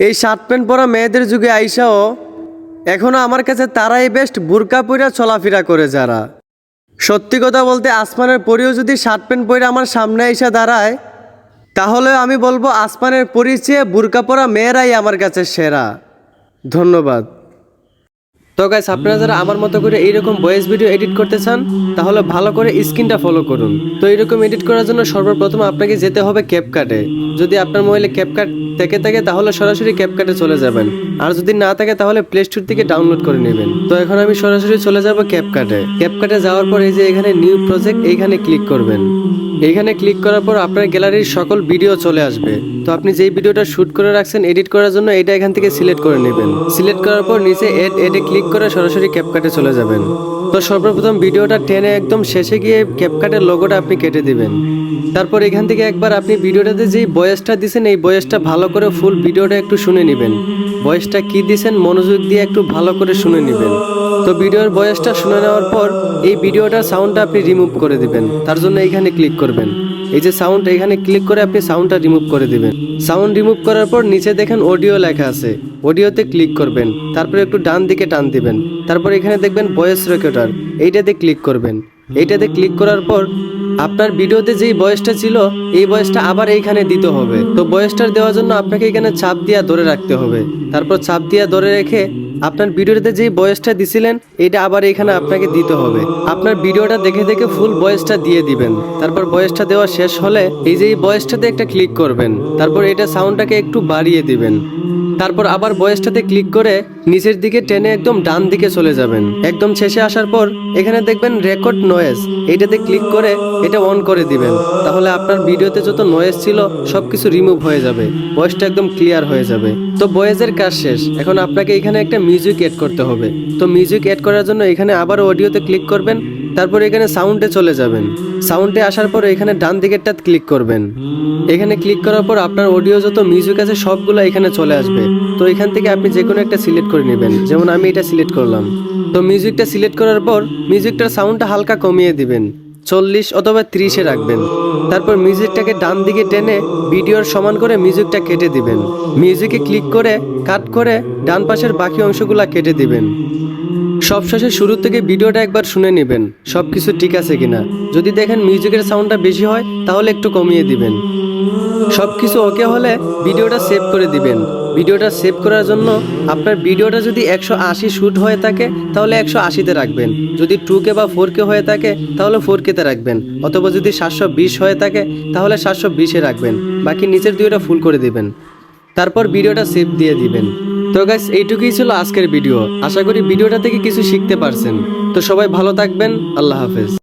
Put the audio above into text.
এই shirt pant পরা মেয়েদের যুগে আইসাও এখনও আমার কাছে তারাই বেস্ট বুরকা পইরা চলাফেরা করে যারা। সত্যি কথা বলতে আসমানের পরিও যদি শার্ট প্যান্ট পরে আমার সামনে এসে দাঁড়ায় তাহলে আমি বলব আসমানের পরিচয়ে বুরকা পরা মেয়েরাই আমার কাছে সেরা। ধন্যবাদ। তো গাইস আপনারা যারা আমার মতো করে এইরকম ভয়েস ভিডিও এডিট করতে চান, তাহলে ভালো করে স্ক্রিনটা ফলো করুন। তো এইরকম এডিট করার জন্য সর্বপ্রথম আপনাকে যেতে হবে ক্যাপকাটে যদি আপনার মোবাইলে ক্যাপকাট থেকে থাকে, তাহলে সরাসরি ক্যাপকাটে চলে যাবেন। আর যদি না থাকে, তাহলে প্লে স্টোর থেকে ডাউনলোড করে নেবেন। তো এখন আমি সরাসরি চলে যাব ক্যাপকাটে ক্যাপকাটে যাওয়ার পর এই যে এখানে নিউ প্রজেক্ট এইখানে ক্লিক করবেন। এইখানে ক্লিক করার পর আপনার গ্যালারির সকল ভিডিও চলে আসবে। তো আপনি যেই ভিডিওটা শ্যুট করে রাখছেন, এডিট করার জন্য এটা এখান থেকে সিলেক্ট করে নেবেন। সিলেক্ট করার পর নিচে এড এডে ক্লিক করে সরাসরি ক্যাপকাটে চলে যাবেন। তো সর্বপ্রথম ভিডিওটা টেনে একদম শেষে গিয়ে ক্যাপকাটের লোগোটা আপনি কেটে দিবেন। তারপর এখান থেকে একবার আপনি ভিডিওটাতে যেই বয়েসটা দিছেন, এই বয়েসটা ভালো করে ফুল ভিডিওটা একটু শুনে নেবেন। বয়েসটা কি দিছেন, মনোযোগ দিয়ে একটু ভালো করে শুনে নেবেন। তো ভিডিওর বয়েসটা শুনে নেওয়ার পর এই ভিডিওটার সাউন্ডটা আপনি রিমুভ করে দিবেন। তার জন্য এখানে ক্লিক করবেন। এই যে সাউন্ড এখানে ক্লিক করে আপনি সাউন্ডটা রিমুভ করে দিবেন। সাউন্ড রিমুভ করার পর নিচে দেখেন অডিও লেখা আছে। অডিওতে ক্লিক করবেন। তারপরে একটু ডান দিকে টান দিবেন। তারপর এখানে দেখবেন ভয়েস রেকর্ডার এইটাতে ক্লিক করবেন। এইটাতে ক্লিক করার পর আপনার ভিডিওতে যেই বয়সটা ছিল, এই বয়সটা আবার এইখানে দিতে হবে। তো বয়সটা দেওয়ার জন্য আপনাকে এখানে ছাপ দিয়া ধরে রাখতে হবে। তারপর ছাপ দিয়া ধরে রেখে আপনার ভিডিওতে যেই বয়সটা দিছিলেন, এটা আবার এখানে আপনাকে দিতে হবে। আপনার ভিডিওটা দেখে দেখে ফুল বয়সটা দিয়ে দিবেন। তারপর বয়সটা দেওয়া শেষ হলে এই যে এই বয়সটাতে একটা ক্লিক করবেন। তারপর এটা সাউন্ডটাকে একটু বাড়িয়ে দিবেন। তারপর আবার বয়সটাতে ক্লিক করে নিচের দিকে টেনে একদম ডান দিকে চলে যাবেন। একদম শেষে আসার পর এখানে দেখবেন রেকর্ড নয়েজ এটাতে ক্লিক করে এটা অন করে দিবেন। তাহলে আপনার ভিডিওতে যত নয়েজ ছিল সবকিছু রিমুভ হয়ে যাবে। ভয়েসটা একদম ক্লিয়ার হয়ে যাবে। তো বয়েজের কাজ শেষ। এখন আপনাকে এখানে একটা মিউজিক এড করতে হবে। তো মিউজিক এড করার জন্য এখানে আবার অডিওতে ক্লিক করবেন, তারপর এখানে সাউন্ডে চলে যাবেন। সাউন্ডে আসার পর এখানে ডান দিকেরটা ক্লিক করবেন। এখানে ক্লিক করার পর আপনার অডিও যত মিউজিক আছে সবগুলো এখানে চলে আসবে। তো এখান থেকে আপনি যে কোনো একটা সিলেক্ট করে নেবেন। যেমন আমি এটা সিলেক্ট করলাম। তো মিউজিকটা সিলেক্ট করার পর মিউজিকটার সাউন্ডটা হালকা কমিয়ে দিবেন। চল্লিশ অথবা ত্রিশে রাখবেন। তারপর মিউজিকটাকে ডান দিকে টেনে ভিডিওর সমান করে মিউজিকটা কেটে দিবেন। মিউজিকে ক্লিক করে, কাট করে ডান পাশের বাকি অংশগুলা কেটে দিবেন। সবশেষে শুরু থেকে ভিডিওটা একবার শুনে নেবেন সব কিছু ঠিক আছে কিনা। যদি দেখেন মিউজিকের সাউন্ডটা বেশি হয়, তাহলে একটু কমিয়ে দিবেন। সব কিছু ওকে হলে ভিডিওটা সেভ করে দিবেন। ভিডিওটা সেভ করার জন্য আপনার ভিডিওটা যদি একশো আশি শ্যুট হয়ে থাকে, তাহলে একশো আশিতে রাখবেন। যদি টু কে বা ফোর কে হয়ে থাকে, তাহলে ফোর কেতে রাখবেন। অথবা যদি সাতশো বিশ হয়ে থাকে, তাহলে সাতশো বিশে রাখবেন। বাকি নিচের দুইটা ফুল করে দিবেন। তারপর ভিডিওটা সেভ দিয়ে দিবেন। তো গাইস এইটুকুই ছিল আজকের ভিডিও আশা করি ভিডিওটা থেকে কিছু শিখতে পারছেন। তো সবাই ভালো থাকবেন। আল্লাহ হাফেজ।